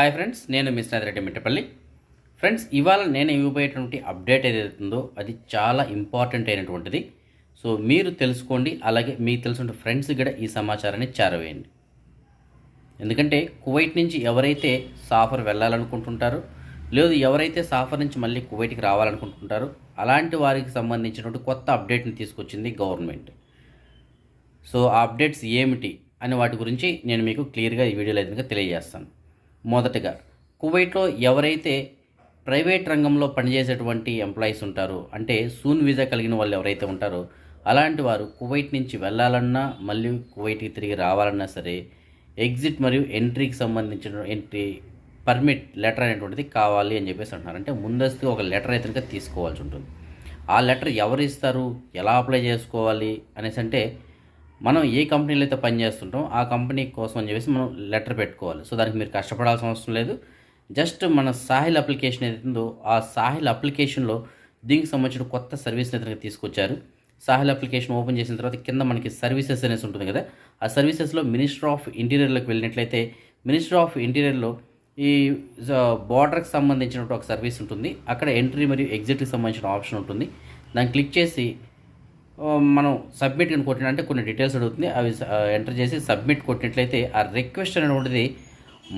Hi friends నేను miss Reddy Mittapalli. Friends ఇవాళ నేను ఇవ్వబోయేటువంటి అప్డేట్ ఏదైతుందో ఉందో అది చాలా ఇంపార్టెంట్ అయినటువంటిది. సో మీరు తెలుసుకోండి అలాగే మీకు తెలిసిన ఫ్రెండ్స్ కూడా ఈ సమాచారాన్ని చేరవేయండి. ఎందుకంటే కువైట్ నుంచి ఎవరైతే సాఫర్ వెళ్ళాలనుకుంటుంటారో లేదు ఎవరైతే సాఫర్ నుంచి మళ్ళీ కువైట్కి రావాలనుకుంటుంటారో అలాంటి వారికి సంబంధించినటువంటి కొత్త అప్డేట్ని తీసుకొచ్చింది గవర్నమెంట్. సో ఆ అప్డేట్స్ ఏమిటి అనే వాటి గురించి నేను మీకు క్లియర్గా ఈ వీడియోలో అయితే తెలియజేస్తాను. మొదటగా కువైట్లో ఎవరైతే ప్రైవేట్ రంగంలో పనిచేసేటువంటి ఎంప్లాయీస్ ఉంటారో అంటే సూన్ వీజా కలిగిన వాళ్ళు ఎవరైతే ఉంటారో అలాంటి వారు కువైట్ నుంచి వెళ్ళాలన్నా మళ్ళీ కువైట్కి తిరిగి రావాలన్నా సరే ఎగ్జిట్ మరియు ఎంట్రీకి సంబంధించిన ఎంట్రీ పర్మిట్ లెటర్ అనేటువంటిది కావాలి అని చెప్పేసి అంటున్నారు. అంటే ముందస్తుగా ఒక లెటర్ అయితే కనుక తీసుకోవాల్సి ఉంటుంది. ఆ లెటర్ ఎవరు ఇస్తారు? ఎలా అప్లై చేసుకోవాలి? అనేసి అంటే మనం ఏ కంపెనీలో అయితే పనిచేస్తుంటాం ఆ కంపెనీ కోసం అని చెప్పేసి మనం లెటర్ పెట్టుకోవాలి. సో దానికి మీరు కష్టపడాల్సిన అవసరం లేదు. జస్ట్ మన సాహిల్ అప్లికేషన్ ఏదైతుందో ఆ సాహిల్ అప్లికేషన్లో దీనికి సంబంధించిన కొత్త సర్వీస్ని అయితే తీసుకొచ్చారు. సాహిల్ అప్లికేషన్ ఓపెన్ చేసిన తర్వాత కింద మనకి సర్వీసెస్ అనేసి ఉంటుంది కదా ఆ సర్వీసెస్లో మినిస్టర్ ఆఫ్ ఇంటీరియర్లోకి వెళ్ళినట్లయితే మినిస్టర్ ఆఫ్ ఇంటీరియర్లో ఈ బార్డర్కి సంబంధించిన ఒక సర్వీస్ ఉంటుంది. అక్కడ ఎంట్రీ మరియు ఎగ్జిట్కి సంబంధించిన ఆప్షన్ ఉంటుంది. దాన్ని క్లిక్ చేసి మనం సబ్మిట్ అని కొట్టినంటే కొన్ని డీటెయిల్స్ అడుగుతుంది. అవి ఎంటర్ చేసి సబ్మిట్ కొట్టినట్లయితే ఆ రిక్వెస్ట్ అనేటువంటిది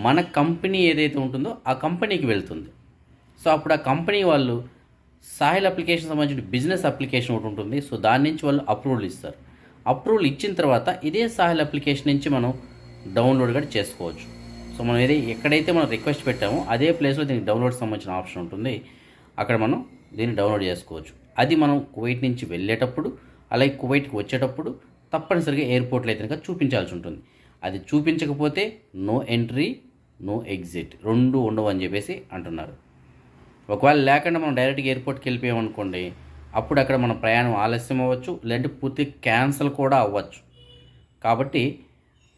మన కంపెనీ ఏదైతే ఉంటుందో ఆ కంపెనీకి వెళ్తుంది. సో అప్పుడు ఆ కంపెనీ వాళ్ళు సాహిల్ అప్లికేషన్ సంబంధించిన బిజినెస్ అప్లికేషన్ ఒకటి ఉంటుంది. సో దాని నుంచి వాళ్ళు అప్రూవల్ ఇస్తారు. అప్రూవల్ ఇచ్చిన తర్వాత ఇదే సాహిల్ అప్లికేషన్ నుంచి మనం డౌన్లోడ్ కూడా చేసుకోవచ్చు. సో మనం ఏదైతే ఎక్కడైతే మనం రిక్వెస్ట్ పెట్టామో అదే ప్లేస్లో దీనికి డౌన్లోడ్ సంబంధించిన ఆప్షన్ ఉంటుంది. అక్కడ మనం దీన్ని డౌన్లోడ్ చేసుకోవచ్చు. అది మనం కువైట్ నుంచి వెళ్ళేటప్పుడు అలాగే కువైట్కి వచ్చేటప్పుడు తప్పనిసరిగా ఎయిర్పోర్ట్లో అయితే కనుక చూపించాల్సి ఉంటుంది. అది చూపించకపోతే నో ఎంట్రీ నో ఎగ్జిట్. రెండు ఉండవు అని చెప్పేసి అంటున్నారు. ఒకవేళ లేకుండా మనం డైరెక్ట్గా ఎయిర్పోర్ట్కి వెళ్ళిపోయామనుకోండి అప్పుడు అక్కడ మన ప్రయాణం ఆలస్యం అవ్వచ్చు లేదంటే పూర్తి క్యాన్సిల్ కూడా అవ్వచ్చు. కాబట్టి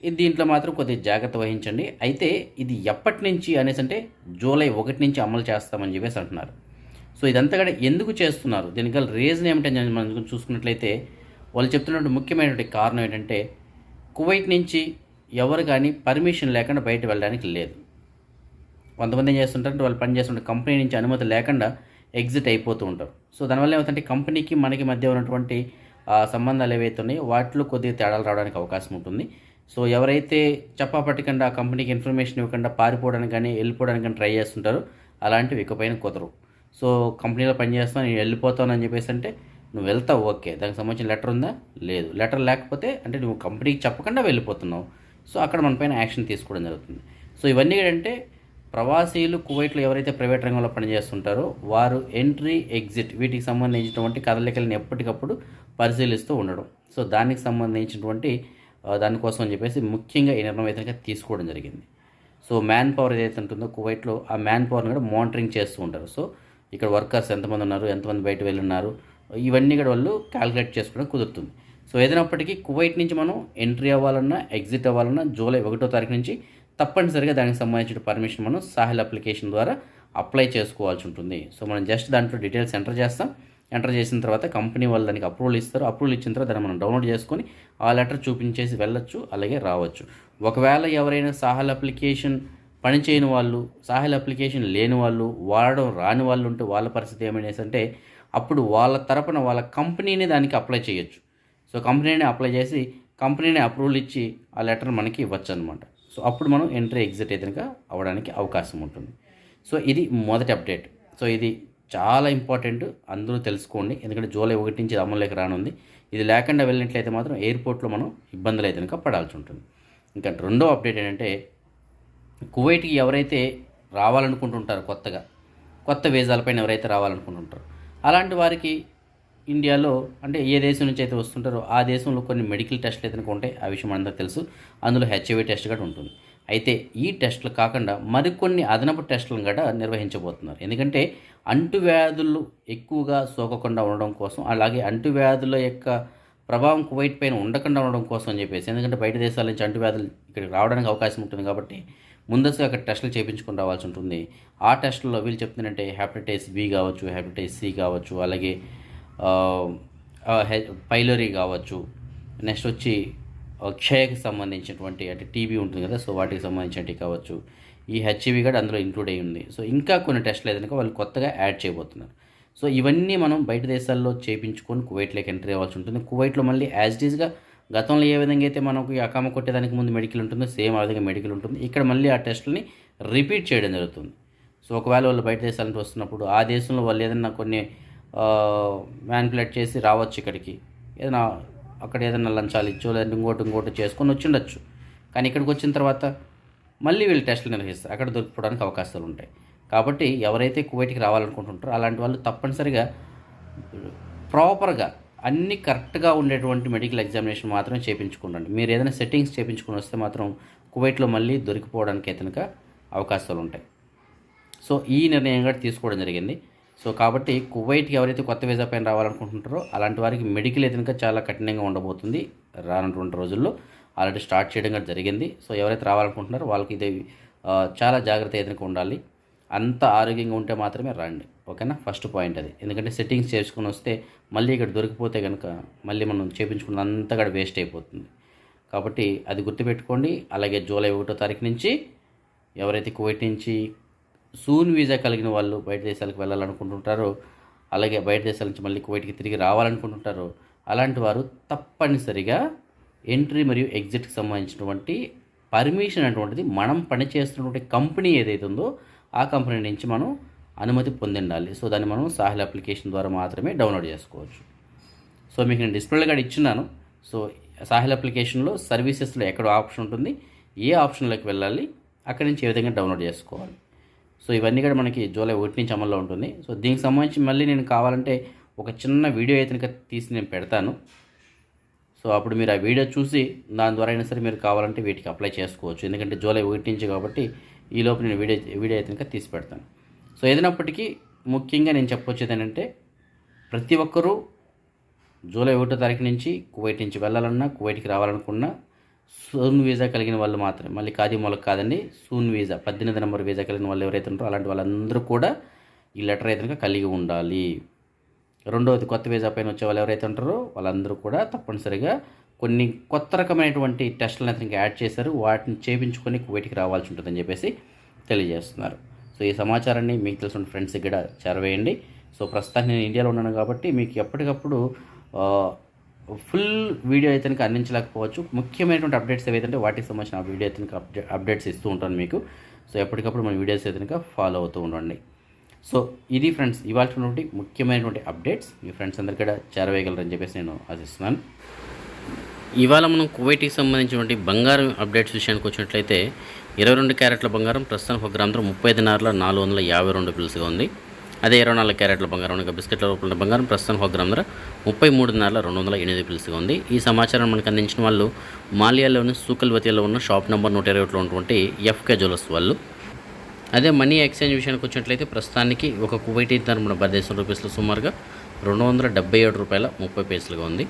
దీంట్లో మాత్రం కొద్దిగా జాగ్రత్త వహించండి. అయితే ఇది ఎప్పటి నుంచి అనేసి అంటే జూలై ఒకటి నుంచి అమలు చేస్తామని చెప్పేసి అంటున్నారు. సో ఇదంతా కూడా ఎందుకు చేస్తున్నారు? దీనికి గల రీజన్ ఏమిటని మనం చూసుకున్నట్లయితే వాళ్ళు చెప్తున్నటువంటి ముఖ్యమైనటువంటి కారణం ఏంటంటే కువైట్ నుంచి ఎవరు కానీ పర్మిషన్ లేకుండా బయట వెళ్ళడానికి లేదు. కొంతమంది ఏం చేస్తుంటారంటే వాళ్ళు పని చేస్తుంటే కంపెనీ నుంచి అనుమతి లేకుండా ఎగ్జిట్ అయిపోతూ ఉంటారు. సో దానివల్ల ఏమవుతుంటే కంపెనీకి మనకి మధ్య ఉన్నటువంటి సంబంధాలు ఏవైతే ఉన్నాయో వాటిలో కొద్దిగా తేడాలు రావడానికి అవకాశం ఉంటుంది. సో ఎవరైతే చెప్పా పట్టకుండా ఆ కంపెనీకి ఇన్ఫర్మేషన్ ఇవ్వకుండా పారిపోవడానికి కానీ వెళ్ళిపోవడానికి కానీ ట్రై చేస్తుంటారో అలాంటివి ఇకపైన కుదరవు. సో కంపెనీలో పనిచేస్తాను నేను వెళ్ళిపోతాను అని చెప్పేసి అంటే నువ్వు వెళ్తావు ఓకే. దానికి సంబంధించిన లెటర్ ఉందా? లేదు. లెటర్ లేకపోతే అంటే నువ్వు కంపెనీకి చెప్పకుండా వెళ్ళిపోతున్నావు. సో అక్కడ మన పైన యాక్షన్ తీసుకోవడం జరుగుతుంది. సో ఇవన్నీ ఏంటంటే ప్రవాసీలు కువైట్లో ఎవరైతే ప్రైవేట్ రంగంలో పనిచేస్తుంటారో వారు ఎంట్రీ ఎగ్జిట్ వీటికి సంబంధించినటువంటి కదలికలను ఎప్పటికప్పుడు పరిశీలిస్తూ ఉండడం. సో దానికి సంబంధించినటువంటి దానికోసం అని చెప్పేసి ముఖ్యంగా ఈ నిర్ణయం అయితే తీసుకోవడం జరిగింది. సో మ్యాన్ పవర్ ఏదైతే ఉంటుందో కువైట్లో ఆ మ్యాన్ పవర్ని కూడా మానిటరింగ్ చేస్తూ ఉంటారు. సో ఇక్కడ వర్కర్స్ ఎంతమంది ఉన్నారు ఎంతమంది బయట వెళ్ళున్నారు ఇవన్నీ ఇక్కడ వాళ్ళు క్యాలిక్యులేట్ చేసుకోవడం కుదురుతుంది. సో ఏదైనప్పటికీ కువైట్ నుంచి మనం ఎంట్రీ అవ్వాలన్నా ఎగ్జిట్ అవ్వాలన్నా జూలై ఒకటో తారీఖు నుంచి తప్పనిసరిగా దానికి సంబంధించిన పర్మిషన్ మనం సాహిల్ అప్లికేషన్ ద్వారా అప్లై చేసుకోవాల్సి ఉంటుంది. సో మనం జస్ట్ దాంట్లో డీటెయిల్స్ ఎంటర్ చేస్తాం. ఎంటర్ చేసిన తర్వాత కంపెనీ వాళ్ళు దానికి అప్రూవల్ ఇస్తారు. అప్రూవల్ ఇచ్చిన తర్వాత దాన్ని మనం డౌన్లోడ్ చేసుకొని ఆ లెటర్ చూపించేసి వెళ్ళొచ్చు అలాగే రావచ్చు. ఒకవేళ ఎవరైనా సాహల్ అప్లికేషన్ పని చేయని వాళ్ళు సాహిల్ అప్లికేషన్ లేని వాళ్ళు వాడడం రాని వాళ్ళు ఉంటే వాళ్ళ పరిస్థితి ఏమైనా అంటే అప్పుడు వాళ్ళ తరపున వాళ్ళ కంపెనీని దానికి అప్లై చేయొచ్చు. సో కంపెనీని అప్లై చేసి కంపెనీని అప్రూవల్ ఇచ్చి ఆ లెటర్ మనకి ఇవ్వచ్చు అనమాట సో అప్పుడు మనం ఎంట్రీ ఎగ్జిట్ అయితే అవ్వడానికి అవకాశం ఉంటుంది. సో ఇది మొదటి అప్డేట్. సో ఇది చాలా ఇంపార్టెంట్. అందరూ తెలుసుకోండి. ఎందుకంటే జూలై ఒకటి నుంచి అమల్లోకి రానుంది. ఇది లేకుండా వెళ్ళినట్లయితే మాత్రం ఎయిర్పోర్ట్లో మనం ఇబ్బందులు అయితే కనుక పడాల్సి ఉంటుంది. ఇంకా రెండో అప్డేట్ ఏంటంటే కువైట్కి ఎవరైతే రావాలనుకుంటుంటారు కొత్తగా కొత్త వీజాలపైన ఎవరైతే రావాలనుకుంటుంటారు అలాంటి వారికి ఇండియాలో అంటే ఏ దేశం నుంచి అయితే వస్తుంటారో ఆ దేశంలో కొన్ని మెడికల్ టెస్ట్లు అయితే ఉంటాయి ఆ విషయం అందరూ తెలుసు. అందులో హెచ్ఐవి టెస్ట్ కూడా ఉంటుంది. అయితే ఈ టెస్టులు కాకుండా మరికొన్ని అదనపు టెస్టులను కూడా నిర్వహించబోతున్నారు. ఎందుకంటే అంటువ్యాధులు ఎక్కువగా సోకకుండా ఉండడం కోసం అలాగే అంటువ్యాధుల యొక్క ప్రభావం కువైట్ పైన ఉండకుండా ఉండడం కోసం అని చెప్పేసి ఎందుకంటే బయట దేశాల నుంచి అంటువ్యాధులు ఇక్కడికి రావడానికి అవకాశం ఉంటుంది కాబట్టి ముందస్తుగా అక్కడ టెస్టులు చేయించుకొని రావాల్సి ఉంటుంది. ఆ టెస్టుల్లో వీళ్ళు చెప్తుందంటే హెపటైటిస్ బి కావచ్చు హెపటైటిస్ సి కావచ్చు అలాగే పైలరీ కావచ్చు. నెక్స్ట్ వచ్చి క్షయకు క్షయకి సంబంధించినటువంటి అంటే టీబీ ఉంటుంది కదా సో వాటికి సంబంధించినవి కావచ్చు. ఈ హెచ్ఈవి కూడా అందులో ఇంక్లూడ్ అయ్యి ఉంది. సో ఇంకా కొన్ని టెస్టులు ఏదైనా వాళ్ళు కొత్తగా యాడ్ చేయబోతున్నారు. సో ఇవన్నీ మనం బయట దేశాల్లో చేయించుకొని కువైట్లోకి ఎంట్రీ అవ్వాల్సి ఉంటుంది. కువైట్లో మళ్ళీ యాజ్ ఇట్ ఈస్గా గతంలో ఏ విధంగా అయితే మనకు ఈ అకామ కొట్టేదానికి ముందు మెడికల్ ఉంటుందో సేమ్ ఆ విధంగా మెడికల్ ఉంటుంది. ఇక్కడ మళ్ళీ ఆ టెస్ట్ని రిపీట్ చేయడం జరుగుతుంది. సో ఒకవేళ వాళ్ళు బయట దేశాల వస్తున్నప్పుడు ఆ దేశంలో వాళ్ళు ఏదైనా కొన్ని మ్యాన్పులేట్ చేసి రావచ్చు ఇక్కడికి. ఏదైనా అక్కడ ఏదైనా లంచాలు ఇచ్చో లేదంటే ఇంకోటి ఇంకోటి చేసుకొని వచ్చిండొచ్చు కానీ ఇక్కడికి వచ్చిన తర్వాత మళ్ళీ వీళ్ళు టెస్టులు నిర్వహిస్తారు. అక్కడ దొరికిపోవడానికి అవకాశాలు ఉంటాయి. కాబట్టి ఎవరైతే కువైట్కి రావాలనుకుంటుంటారో అలాంటి వాళ్ళు తప్పనిసరిగా ప్రాపర్గా అన్ని కరెక్ట్గా ఉండేటువంటి మెడికల్ ఎగ్జామినేషన్ మాత్రం చేయించుకోండి మీరు ఏదైనా సెట్టింగ్స్ చేయించుకుని వస్తే మాత్రం కువైట్లో మళ్ళీ దొరికిపోవడానికి కనుక అవకాశాలు ఉంటాయి. సో ఈ నిర్ణయం కూడా తీసుకోవడం జరిగింది. సో కాబట్టి కువైట్కి ఎవరైతే కొత్త వీసా పైన రావాలనుకుంటుంటారో అలాంటి వారికి మెడికల్ అయితే చాలా కఠినంగా ఉండబోతుంది రానటువంటి రోజుల్లో. ఆల్రెడీ స్టార్ట్ చేయడం కూడా జరిగింది. సో ఎవరైతే రావాలనుకుంటున్నారో వాళ్ళకి ఇది చాలా జాగ్రత్త ఏదైనా ఉండాలి. అంత ఆరోగ్యంగా ఉంటే మాత్రమే రండి. ఓకేనా? ఫస్ట్ పాయింట్ అది. ఎందుకంటే సెట్టింగ్స్ చేసుకుని వస్తే మళ్ళీ ఇక్కడ దొరికిపోతే కనుక మళ్ళీ మనం చేపించుకున్న అంతా వేస్ట్ అయిపోతుంది. కాబట్టి అది గుర్తుపెట్టుకోండి. అలాగే జూలై ఒకటో తారీఖు నుంచి ఎవరైతే కువైట్ నుంచి సూన్ వీసా కలిగిన వాళ్ళు బయట దేశాలకు వెళ్ళాలనుకుంటుంటారో అలాగే బయట దేశాల నుంచి మళ్ళీ కువైట్కి తిరిగి రావాలనుకుంటుంటారో అలాంటి వారు తప్పనిసరిగా ఎంట్రీ మరియు ఎగ్జిట్కి సంబంధించినటువంటి పర్మిషన్ అటువంటిది మనం పనిచేస్తున్నటువంటి కంపెనీ ఏదైతే ఉందో ఆ కంపెనీ నుంచి మనం అనుమతి పొంది ఉండాలి సో దాన్ని మనం సాహిల్ అప్లికేషన్ ద్వారా మాత్రమే డౌన్లోడ్ చేసుకోవచ్చు. సో మీకు నేను డిస్ప్లేలో కూడా ఇచ్చున్నాను. సో సాహిల్ అప్లికేషన్లో సర్వీసెస్లో ఎక్కడ ఆప్షన్ ఉంటుంది ఏ ఆప్షన్లోకి వెళ్ళాలి అక్కడి నుంచి ఏ విధంగా డౌన్లోడ్ చేసుకోవాలి. సో ఇవన్నీ కూడా మనకి జూలై ఒకటి నుంచి అమల్లో ఉంటుంది. సో దీనికి సంబంధించి మళ్ళీ నేను కావాలంటే ఒక చిన్న వీడియో అయితే తీసి నేను పెడతాను. సో అప్పుడు మీరు ఆ వీడియో చూసి దాని ద్వారా అయినా సరే మీరు కావాలంటే వీటికి అప్లై చేసుకోవచ్చు. ఎందుకంటే జూలై ఒకటి నుంచి కాబట్టి ఈ నేను వీడియో వీడియో అయితే కనుక తీసి పెడతాను సో ఏదైనప్పటికీ ముఖ్యంగా నేను చెప్పొచ్చేది ఏంటంటే ప్రతి ఒక్కరూ జూలై ఒకటో తారీఖు నుంచి కువైట్ నుంచి వెళ్ళాలన్నా కువైట్కి రావాలనుకున్నా సూన్ వీసా కలిగిన వాళ్ళు మాత్రమే. మళ్ళీ కాది మొలక కాదండి సూన్ వీసా పద్దెనిమిది నెంబర్ వీసా కలిగిన వాళ్ళు ఎవరైతే ఉంటారో అలాంటి వాళ్ళందరూ కూడా ఈ లెటర్ అయితే కనుక కలిగి ఉండాలి. రెండవది కొత్త వీసా పైన వచ్చే వాళ్ళు ఎవరైతే ఉంటారో వాళ్ళందరూ కూడా తప్పనిసరిగా కొన్ని కొత్త రకమైనటువంటి టెస్టులను అతనికి యాడ్ చేశారు. వాటిని చేపించుకొని కువైట్కి రావాల్సి ఉంటుందని చెప్పేసి తెలియజేస్తున్నారు. సో ఈ సమాచారాన్ని మీకు తెలిసిన ఫ్రెండ్స్కి కూడా చేరవేయండి. సో ప్రస్తుతానికి నేను ఇండియాలో ఉన్నాను కాబట్టి మీకు ఎప్పటికప్పుడు ఫుల్ వీడియో అయితే అందించలేకపోవచ్చు. ముఖ్యమైనటువంటి అప్డేట్స్ ఏవైతే వాటికి సంబంధించిన వీడియో అయితే అప్డే అప్డేట్స్ ఇస్తూ ఉంటాను మీకు. సో ఎప్పటికప్పుడు మన వీడియోస్ అయితే ఫాలో అవుతూ ఉండండి. సో ఇది ఫ్రెండ్స్ ఇవాళ ముఖ్యమైనటువంటి అప్డేట్స్. మీ ఫ్రెండ్స్ అందరికీ కూడా చేరవేయగలరని చెప్పేసి నేను ఆశిస్తున్నాను. ఇవాళ మనం కువైట్కి సంబంధించినటువంటి బంగారం అప్డేట్స్ విషయానికి వచ్చినట్లయితే ఇరవై రెండు క్యారెట్ల బంగారం ప్రస్తుతం ఒక గ్రామ్ ముప్పై ఐదు నాలుగు నాలుగు వందల యాభై రెండు పిల్స్గా ఉంది. అదే ఇరవై నాలుగు క్యారెట్ల బంగారం ఇంకా బిస్కెట్ల రూపంలో బంగారం ప్రస్తుతం ఒక గ్రామ్ ధర ముప్పై మూడు రెండు వందల ఎనిమిది పిలుసుగా ఉంది. ఈ సమాచారం మనకు అందించిన వాళ్ళు మాలియాలోని సూకల్వతిలో ఉన్న షాప్ నెంబర్ నూట ఇరవై ఒకటిలో ఉన్నటువంటి ఎఫ్కే జ్యువెలర్స్ వాళ్ళు. అదే మనీ ఎక్స్చేంజ్ విషయానికి వచ్చినట్లయితే ప్రస్తుతానికి ఒక కువైటీ ధర మన భారతదేశం రూపీస్లో సుమారుగా రెండు వందల డెబ్బై ఏడు రూపాయల ముప్పై పైసలుగా ఉంది.